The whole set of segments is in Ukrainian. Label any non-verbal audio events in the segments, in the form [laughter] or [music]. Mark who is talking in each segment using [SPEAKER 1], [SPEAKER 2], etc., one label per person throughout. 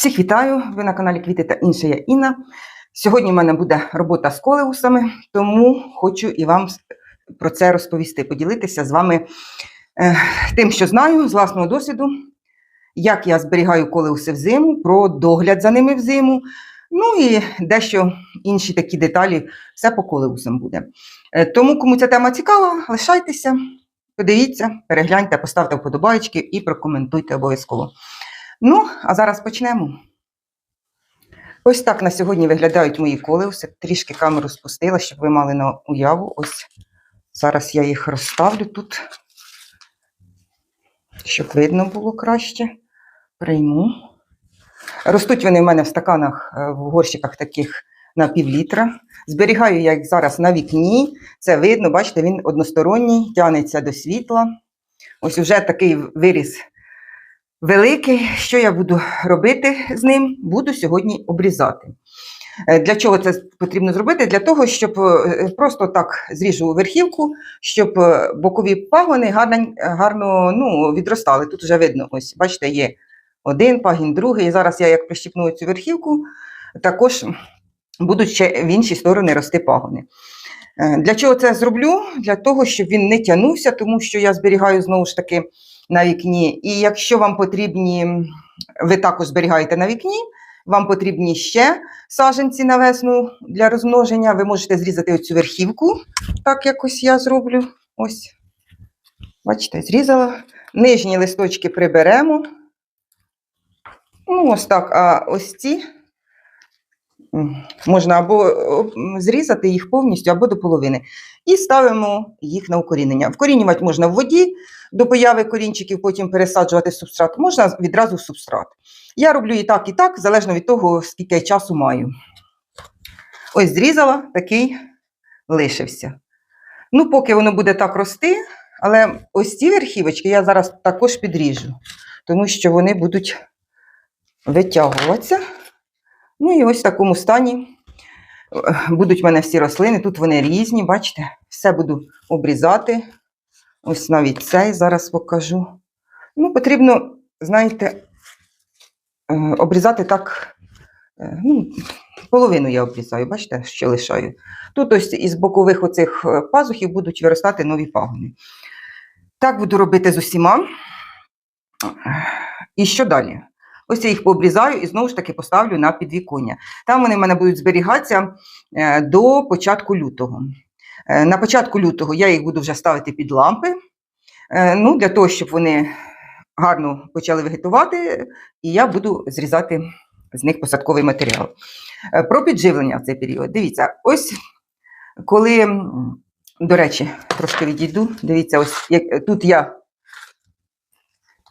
[SPEAKER 1] Всіх вітаю! Ви на каналі Квіти та інше я Інна. Сьогодні в мене буде робота з колеусами, тому хочу і вам про це розповісти, поділитися з вами е, тим, що знаю з власного досвіду, як я зберігаю колеуси взиму, про догляд за ними взиму. Ну і дещо інші такі деталі, все по колеусам буде. Е, Тому, кому ця тема цікава, лишайтеся, подивіться, перегляньте, поставте вподобайки і прокоментуйте обов'язково. Ну, а зараз почнемо. Ось так на сьогодні виглядають мої колеуси. Трішки камеру спустила, щоб ви мали на уяву. Ось зараз я їх розставлю тут, щоб видно було краще. Прийму. Ростуть вони в мене в стаканах, е, в горщиках таких на пів літра. Зберігаю я їх зараз на вікні. Це видно, бачите, він односторонній, тягнеться до світла. Ось вже такий виріс великий. Що я буду робити з ним? Буду сьогодні обрізати. Е, Для чого це потрібно зробити? Для того, щоб е, просто так зріжу верхівку, щоб е, бокові пагони гарно, ну, відростали. Тут вже видно, ось, бачите, є один пагін, другий. І зараз я як прищіпну цю верхівку, також будуть ще в інші сторони рости пагони. Для чого це зроблю? Для того, щоб він не тягнувся, тому що я зберігаю знову ж таки на вікні. І якщо вам потрібні, ви також зберігаєте на вікні, вам потрібні ще саженці на весну для розмноження, ви можете зрізати оцю верхівку, так якось я зроблю. Ось. Бачите, зрізала. Нижні листочки приберемо. Ну, ось так. А ось ці можна або зрізати їх повністю, або до половини. І ставимо їх на укорінення. Вкорінювати можна в воді до появи корінчиків, потім пересаджувати в субстрат, можна відразу в субстрат. Я роблю і так, і так, залежно від того, скільки я часу маю. Ось зрізала, такий лишився. Ну, поки воно буде так рости, але ось ці верхівочки я зараз також підріжу, тому що вони будуть витягуватися. Ну і ось в такому стані е, будуть в мене всі рослини. Тут вони різні, бачите, все буду обрізати. Ось навіть цей зараз покажу. Ну, потрібно, знаєте, е, обрізати так, е, ну, половину я обрізаю, бачите, що лишаю. Тут ось із бокових оцих пазухів будуть виростати нові пагони. Так буду робити з усіма. І що далі? Ось я їх пообрізаю і знову ж таки поставлю на підвіконня. Там вони в мене будуть зберігатися е, до початку лютого. Е, На початку лютого я їх буду вже ставити під лампи, е, ну, для того, щоб вони гарно почали вегетувати, і я буду зрізати з них посадковий матеріал. Про підживлення в цей період. Дивіться, ось коли, до речі, трошки відійду, дивіться, ось як тут я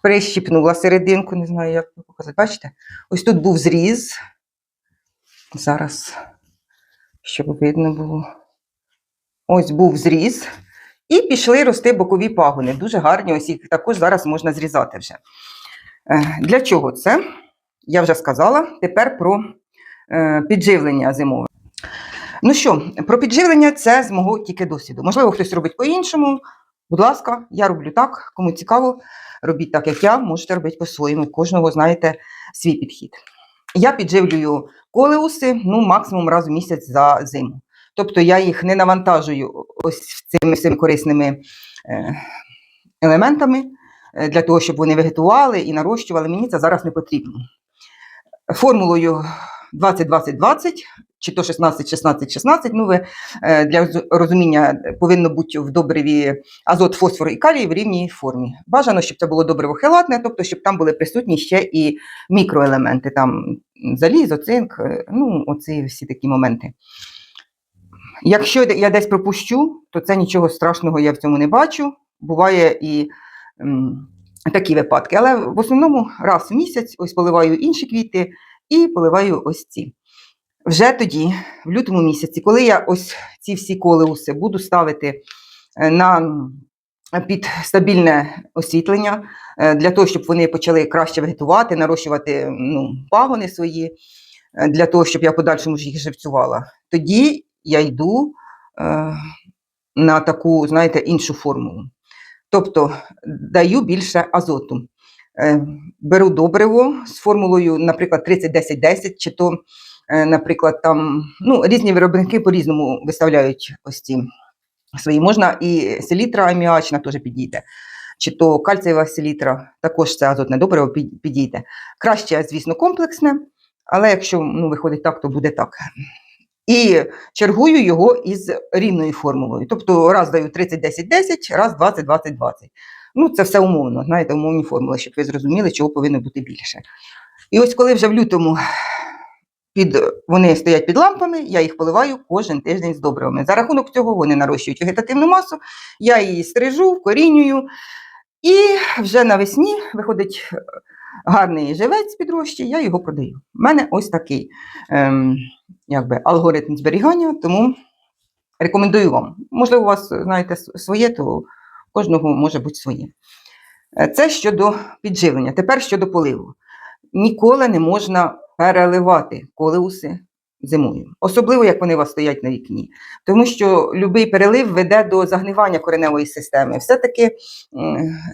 [SPEAKER 1] прищіпнула серединку, не знаю, як показати. Бачите? Ось тут був зріз. Зараз, щоб видно було. Ось був зріз. І пішли рости бокові пагони. Дуже гарні, ось їх також зараз можна зрізати вже. Е, Для чого це? Я вже сказала. Тепер про е, підживлення зимове. Ну що, про підживлення це з мого тільки досвіду. Можливо, хтось робить по-іншому. Будь ласка, я роблю так. Кому цікаво, робіть так, як я, можете робити по-своєму. У Кожного, знаєте, свій підхід. Я підживлюю колеуси ну, максимум раз в місяць за зиму. Тобто я їх не навантажую ось цими всіми корисними е, елементами е, для того, щоб вони вегетували і нарощували. Мені це зараз не потрібно. Формулою 20-20-20 чи то 16-16-16, ну ви е, для розуміння повинно бути в добриві азот, фосфор і калій в рівній формі. Бажано, щоб це було добриво хелатне, тобто, щоб там були присутні ще і мікроелементи, там залізо, цинк, е, ну, оці всі такі моменти. Якщо я десь пропущу, то це нічого страшного я в цьому не бачу. Буває і м, такі випадки. Але в основному раз в місяць ось поливаю інші квіти і поливаю ось ці. Вже тоді, в лютому місяці, коли я ось ці всі колеуси буду ставити е, на під стабільне освітлення, е, для того, щоб вони почали краще вегетувати, нарощувати ну, пагони свої, е, для того, щоб я подальшому ж їх живцювала, тоді я йду е, на таку, знаєте, іншу формулу. Тобто даю більше азоту. е, беру добриво з формулою, наприклад, 30-10-10, чи то, наприклад, там ну, різні виробники по-різному виставляють ось ці свої. Можна і селітра аміачна теж підійде, чи то кальцієва селітра, також це азотне добриво підійде. Краще, звісно, комплексне, але якщо ну, виходить так, то буде так. І чергую його із рівною формулою. Тобто раз даю 30-10-10, раз 20-20-20. Ну, це все умовно, знаєте, умовні формули, щоб ви зрозуміли, чого повинно бути більше. І ось коли вже в лютому під, вони стоять під лампами, я їх поливаю кожен тиждень з добривами. За рахунок цього вони нарощують вегетативну масу, я її стрижу, вкорінюю. І вже навесні виходить е, гарний живець під рощі, я його продаю. У мене ось такий ем, якби, алгоритм зберігання, тому рекомендую вам. Можливо, у вас, знаєте, своє, то кожного може бути своє. Е, Це щодо підживлення. Тепер щодо поливу. Ніколи не можна переливати колеуси зимою, особливо як вони у вас стоять на вікні. Тому що будь-який перелив веде до загнивання кореневої системи. Все-таки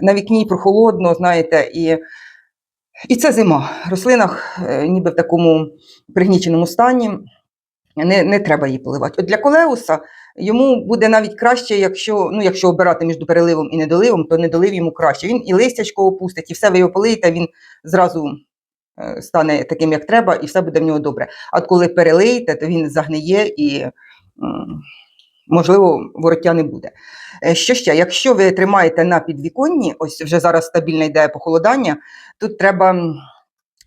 [SPEAKER 1] на вікні прохолодно, знаєте, і, і це зима. В рослинах е, ніби в такому пригніченому стані. Не, не треба її поливати. От для колеуса йому буде навіть краще, якщо, ну, якщо обирати між переливом і недоливом, то недолив йому краще. Він і листячко опустить, і все ви його полиєте, він зразу стане таким, як треба, і все буде в нього добре. А коли перелиєте, то він загниє і, можливо, вороття не буде. Е, Що ще? Якщо ви тримаєте на підвіконні, ось вже зараз стабільна йде похолодання, тут треба.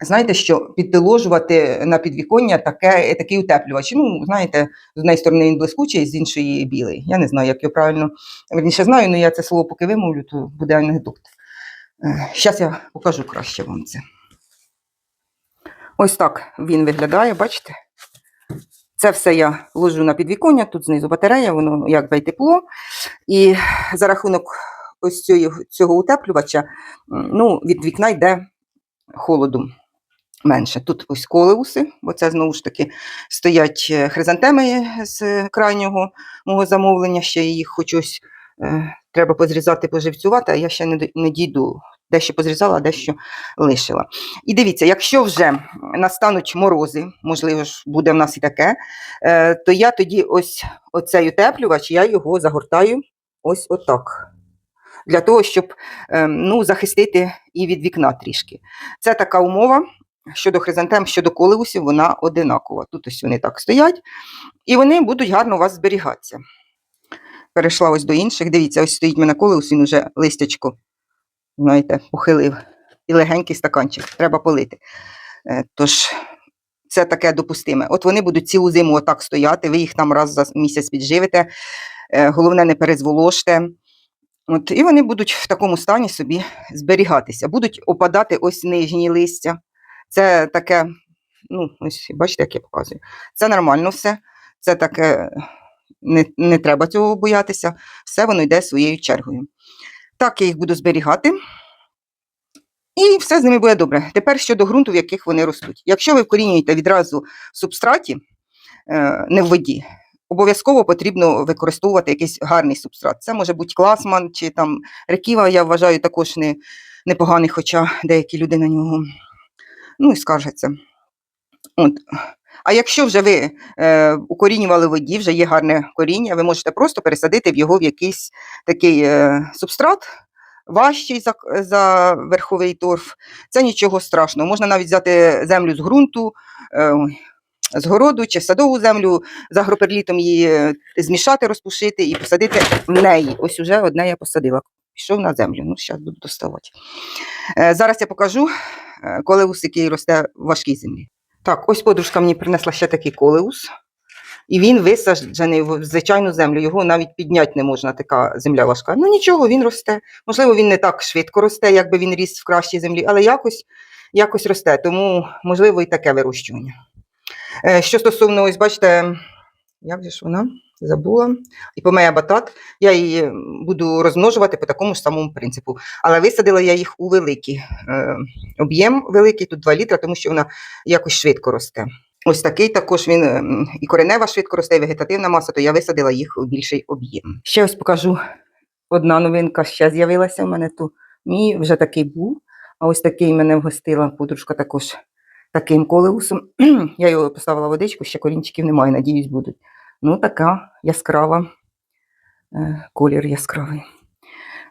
[SPEAKER 1] Знаєте, що підложувати на підвіконня таке, такий утеплювач. Ну, знаєте, з однієї сторони він блискучий, з іншої білий. Я не знаю, як його правильно верніше знаю, але я це слово поки вимовлю, то буде анекдот. Зараз я покажу краще вам це. Ось так він виглядає, бачите? Це все я ложу на підвіконня, тут знизу батарея, воно якби й тепло. І за рахунок ось цього, цього утеплювача, ну, від вікна йде холоду менше. Тут ось колеуси, бо це знову ж таки стоять е, хризантеми з крайнього мого замовлення. Ще їх хоч е, треба позрізати, поживцювати, а я ще не, не дійду. Дещо позрізала, дещо лишила. І дивіться, якщо вже настануть морози, можливо ж буде в нас і таке, е, то я тоді ось оцей утеплювач, я його загортаю ось отак. Для того, щоб е, ну, захистити і від вікна трішки. Це така умова щодо хризантем, щодо колеусів, вона одинакова. Тут ось вони так стоять, і вони будуть гарно у вас зберігатися. Перейшла ось до інших. Дивіться, ось стоїть мене колеус, він уже листячко, знаєте, похилив. І легенький стаканчик, треба полити. Е, Тож це таке допустиме. От вони будуть цілу зиму отак стояти, ви їх там раз за місяць підживите. Е, Головне, не перезволожте. От, і вони будуть в такому стані собі зберігатися. Будуть опадати ось нижні листя. Це таке, ну, ось бачите, як я показую. Це нормально все. Це таке, не, не треба цього боятися. Все воно йде своєю чергою. Так я їх буду зберігати. І все з ними буде добре. Тепер щодо ґрунту, в яких вони ростуть. Якщо ви вкорінюєте відразу в субстраті, е, не в воді, обов'язково потрібно використовувати якийсь гарний субстрат. Це може бути класман чи там реківа, я вважаю, також не, непоганий, хоча деякі люди на нього ну, і скаржаться. От. А якщо вже ви е, укорінювали в воді, вже є гарне коріння, ви можете просто пересадити в його в якийсь такий е, субстрат, важчий за, за верховий торф. Це нічого страшного. Можна навіть взяти землю з ґрунту, е, з городу чи садову землю, з агроперлітом її е, змішати, розпушити і посадити в неї. Ось уже одне я посадила. Пішов на землю. Ну, зараз буду доставати. Е, зараз я покажу колеус, який росте в важкій землі. Так, ось подружка мені принесла ще такий колеус. І він висаджений в звичайну землю. Його навіть підняти не можна, така земля важка. Ну нічого, він росте. Можливо, він не так швидко росте, якби він ріс в кращій землі, але якось, якось росте. Тому, можливо, і таке вирощування. Е, Що стосовно, ось бачите, як же ж вона? Забула. І помея батат. Я її буду розмножувати по такому ж самому принципу. Але висадила я їх у великий е, об'єм великий, тут 2 літра, тому що вона якось швидко росте. Ось такий також він м, і коренева швидко росте, і вегетативна маса, то я висадила їх у більший об'єм. Ще ось покажу. Одна новинка ще з'явилася у мене тут. Мій вже такий був, А ось такий мене вгостила подружка також таким колеусом. [clears throat] Я його поставила водичку, ще корінчиків немає, надіюсь, будуть. Ну, така яскрава, е, колір яскравий.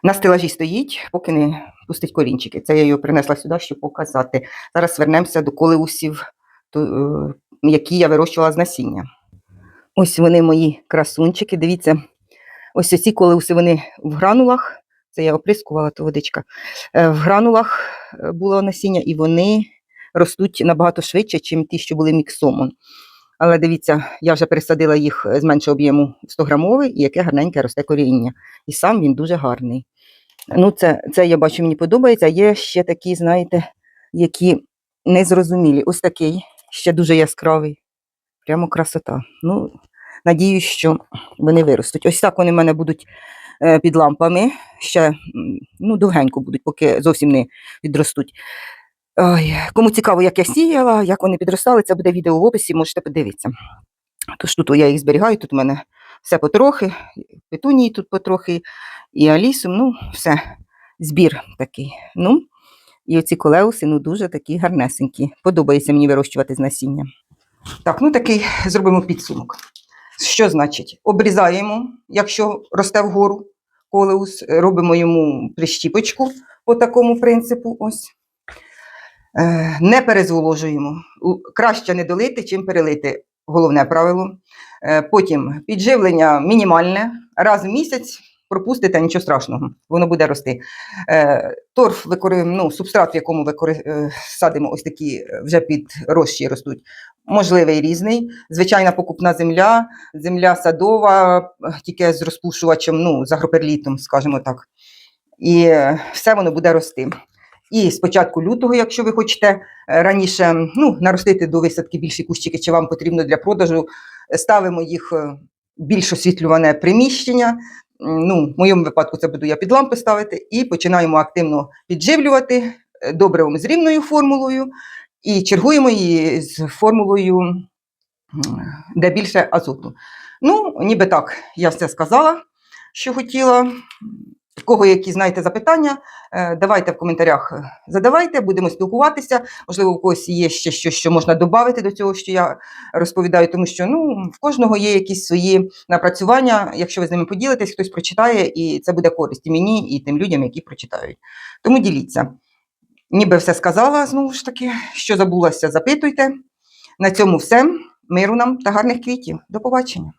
[SPEAKER 1] На стелажі стоїть, поки не пустить корінчики. Це я його принесла сюди, щоб показати. Зараз вернемося до колеусів, е, які я вирощувала з насіння. Ось вони мої красунчики. Дивіться, ось ці колеуси вони в гранулах. Це я оприскувала, то водичка. Е, В гранулах було насіння, і вони ростуть набагато швидше, ніж ті, що були міксомон. Але дивіться, я вже пересадила їх з меншого об'єму в 100 грамовий, і яке гарненьке росте коріння. І сам він дуже гарний. Ну, це, це я бачу, мені подобається. Є ще такі, знаєте, які незрозумілі. Ось такий, ще дуже яскравий. Прямо красота. Ну, надіюсь, що вони виростуть. Ось так вони в мене будуть е, під лампами. Ще ну, довгенько будуть, поки зовсім не відростуть. Ой, кому цікаво, як я сіяла, як вони підростали, це буде відео в описі, можете подивитися. Тож тут я їх зберігаю, тут у мене все потрохи, петунії тут потрохи, і алісум, ну, все, збір такий. Ну, і оці колеуси, ну, дуже такі гарнесенькі. Подобається мені вирощувати з насіння. Так, ну такий зробимо підсумок. Що значить? Обрізаємо, якщо росте вгору колеус, робимо йому прищіпочку по такому принципу. Ось. Е, Не перезволожуємо. Краще не долити, чим перелити. Головне правило. Е, Потім підживлення мінімальне. Раз в місяць пропустите, нічого страшного, воно буде рости. Е, Торф ну, субстрат, в якому садимо ось такі вже під рощі ростуть. Можливий різний. Звичайна покупна земля, земля садова, тільки з розпушувачем, ну, з агроперлітом, скажімо так. І все воно буде рости. І з початку лютого, якщо ви хочете е, раніше ну, наростити до висадки більші кущики, чи вам потрібно для продажу, е, ставимо їх більш освітлюване приміщення. Ну, в моєму випадку це буду я під лампи ставити, і починаємо активно підживлювати е, добривом з рівною формулою і чергуємо її з формулою, де більше азоту. Ну, ніби так, я все сказала, що хотіла. В кого які знаєте запитання, е, давайте в коментарях е, задавайте, будемо спілкуватися. Можливо, у когось є ще щось, що можна додати до цього, що я розповідаю, тому що ну, в кожного є якісь свої напрацювання. Якщо ви з ними поділитесь, хтось прочитає, і це буде користь і мені, і тим людям, які прочитають. Тому діліться. Ніби все сказала знову ж таки. Що забулася, запитуйте. На цьому все. Миру нам та гарних квітів. До побачення.